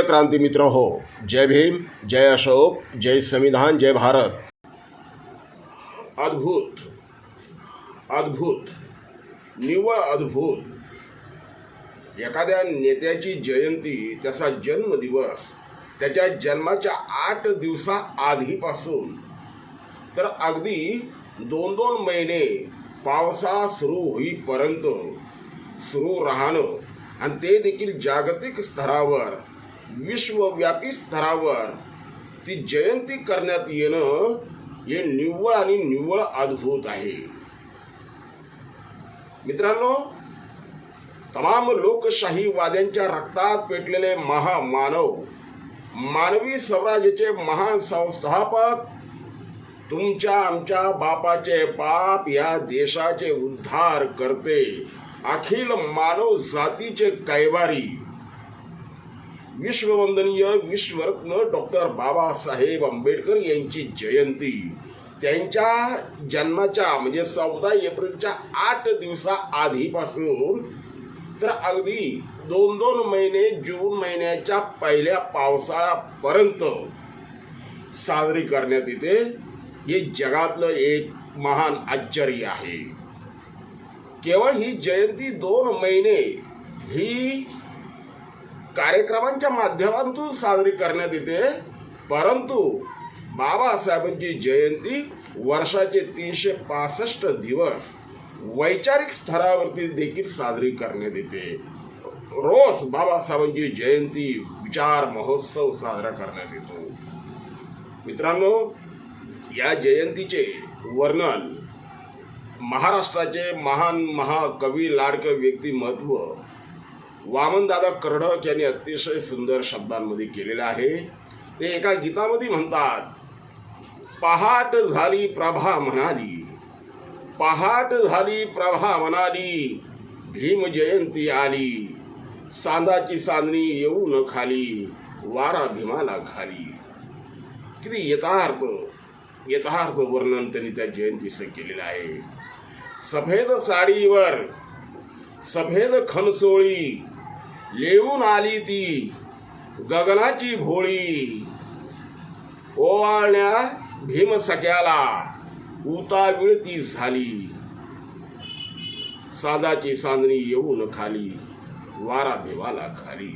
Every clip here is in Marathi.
प्रिय क्रांती मित्र हो जय भीम जय अशोक जय संविधान जय भारत. अद्भुत अद्भुत निव्वळ अद्भुत. एखाद्या नेत्याची जयंती त्याचा जन्मदिवस त्याच्या जन्माच्या आठ दिवसा आधीपासून तर अगदी दोन दोन महिने पावसाळा सुरू होईपर्यंत सुरू राहणं आणि ते देखील जागतिक स्तरावर विश्वव्यापी स्तरावर ती जयंती करण्यात येणं हे निव्वळ आणि निव्वळ अद्भुत आहे. मित्रांनो तमाम लोकशाहीवाद्यांच्या रक्तात पेटलेले महामानव मानवी स्वराज्याचे महान संस्थापक तुमच्या आमच्या बापाचे बाप या देशाचे उद्धार करते. अखिल मानव जातीचे कैवारी विश्ववंदनीय विश्वरत्न डॉक्टर बाबासाहेब आंबेडकर यांची जयंती. त्यांच्या जन्माच्या म्हणजे चौदा एप्रिलच्या आठ दिवसा आधीपासून तर अगदी दोन दोन महिने जून महिन्याच्या पहिल्या पावसाळ्यापर्यंत साजरी करण्यात येते. हे जगातलं एक महान आश्चर्य आहे. केवळ ही जयंती दोन महिने ही कार्यक्रमांच्या माध्यमातून साजरी करण्यात येते. परंतु बाबासाहेबांची जयंती वर्षाचे तीनशे पासष्ट दिवस वैचारिक स्तरावरती देखील साजरी करण्यात येते. रोज बाबासाहेबांची जयंती विचार महोत्सव साजरा करण्यात येतो. मित्रांनो या जयंतीचे वर्णन महाराष्ट्राचे महान महाकवी लाडकं व्यक्तिमत्व वामनदादा कर्डक यांनी अतिशय सुंदर शब्दांमध्ये केलेलं आहे. ते एका गीतामध्ये म्हणतात पहाट झाली प्रभा म्हणाली पहाट झाली प्रभा म्हणाली भीम जयंती आली सांदाची चांदणी येऊन खाली वारा भीमाला खाली. किती यथार्थ यथार्थ वर्णन त्यांनी त्या जयंतीचं केलेलं आहे. सफेद साडीवर सफेद खनसोळी लेऊन आली ती. गगनाची भोळी. ओवाळण्या भीम सख्याला उतावीळ ती झाली. सादाची चांदणी येऊन खाली वारा भिवाला खाली.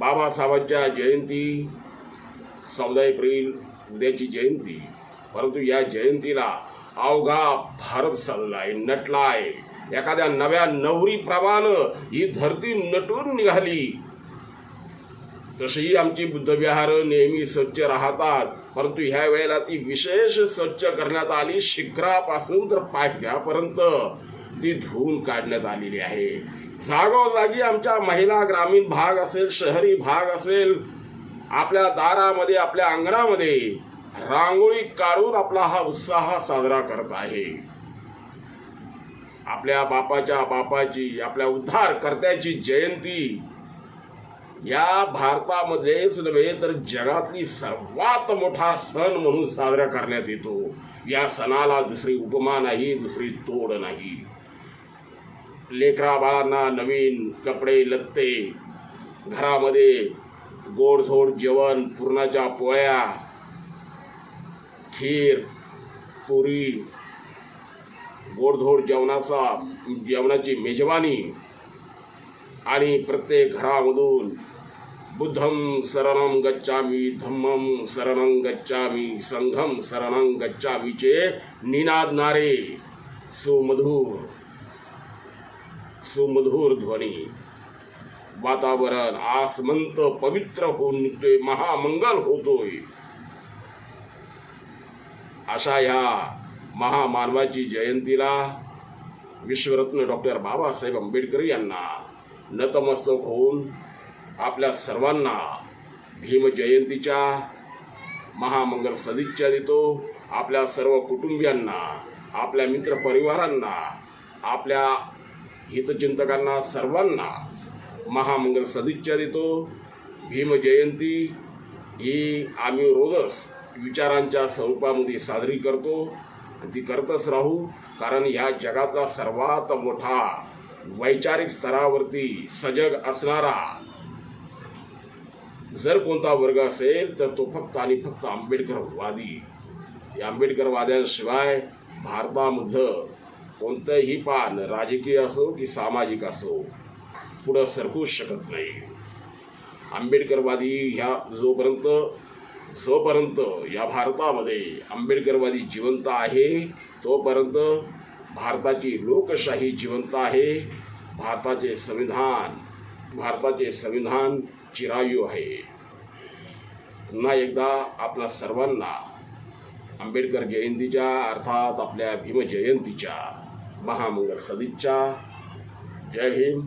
बाबासाहेबांच्या जयंती चौदा एप्रिल उद्याची जयंती. परंतु या जयंतीला अवघा भारत सजलाय नटलाय. एखाद्या नव्या नवरीप्रमाणे ही धरती नटून निघाली. तशीही आमची बुद्धविहार नेहमी स्वच्छ राहतात. परंतु ह्या वेळेला ती विशेष स्वच्छ करण्यात आली शिखरापासून तर पायथ्यापर्यंत. ती धुवून काढण्यात आलेली आहे. जागोजागी आमच्या महिला ग्रामीण भाग असेल शहरी भाग असेल आपल्या दारामध्ये आपल्या अंगणामध्ये रांगोळी काढून आपला हा उत्साह साजरा करत आहे. आपल्या बापाच्या बापाची आपल्या उद्धारकर्त्याची जयंती. या भारतामध्येच नव्हे तर जगातली सर्वात मोठा सण म्हणून साजरा करण्यात येतो. या सणाला दुसरी उपमा नाही दुसरी तोड नाही. लेकरा बाळांना नवीन कपडे लत्ते घरामध्ये गोडधोड जेवण पुरणाच्या पोळ्या खीर पुरी गोडधोड जेवणाचा जेवणाची मेजवानी आणि प्रत्येक घरामधून बुद्धम शरणम गच्छामी धम्मम शरणं गच्छामी संघम शरणं गच्छामीचे निनादणारे सुमधुर सुमधुर ध्वनी. वातावरण आसमंत पवित्र होऊन निघतोय महामंगल होतोय. अशा ह्या महामानवाची जयंतीला विश्वरत्न डॉक्टर बाबासाहेब आंबेडकर यांना नतमस्तक होऊन आपल्या सर्वांना भीमजयंतीच्या महामंगल सदिच्छा देतो. आपल्या सर्व कुटुंबियांना आपल्या मित्रपरिवारांना आपल्या हितचिंतकांना सर्वांना महामंगल सदिच्छा देतो. भीमजयंती ही आम्ही रोजच विचारांच्या स्वरूपामध्ये साजरी करतो. ती करतच राहू कारण ह्या जगातला सर्वात मोठा वैचारिक स्तरावरती सजग असणारा जर कोणता वर्ग असेल तर तो फक्त आणि फक्त आंबेडकरवादी. या आंबेडकरवाद्यांशिवाय भारतामधलं कोणतंही पान राजकीय असो की सामाजिक असो पुढं सरकूच शकत नाही. आंबेडकरवादी ह्या जोपर्यंत जोपर्यंत या भारतामध्ये आंबेडकरवादी जिवंत आहे तोपर्यंत भारताची लोकशाही जिवंत आहे भारताचे संविधान भारताचे संविधान चिरायू आहे. पुन्हा एकदा आपल्या सर्वांना आंबेडकर जयंतीच्या अर्थात आपल्या भीमजयंतीच्या महामंगल सदिच्छा. जय भीम.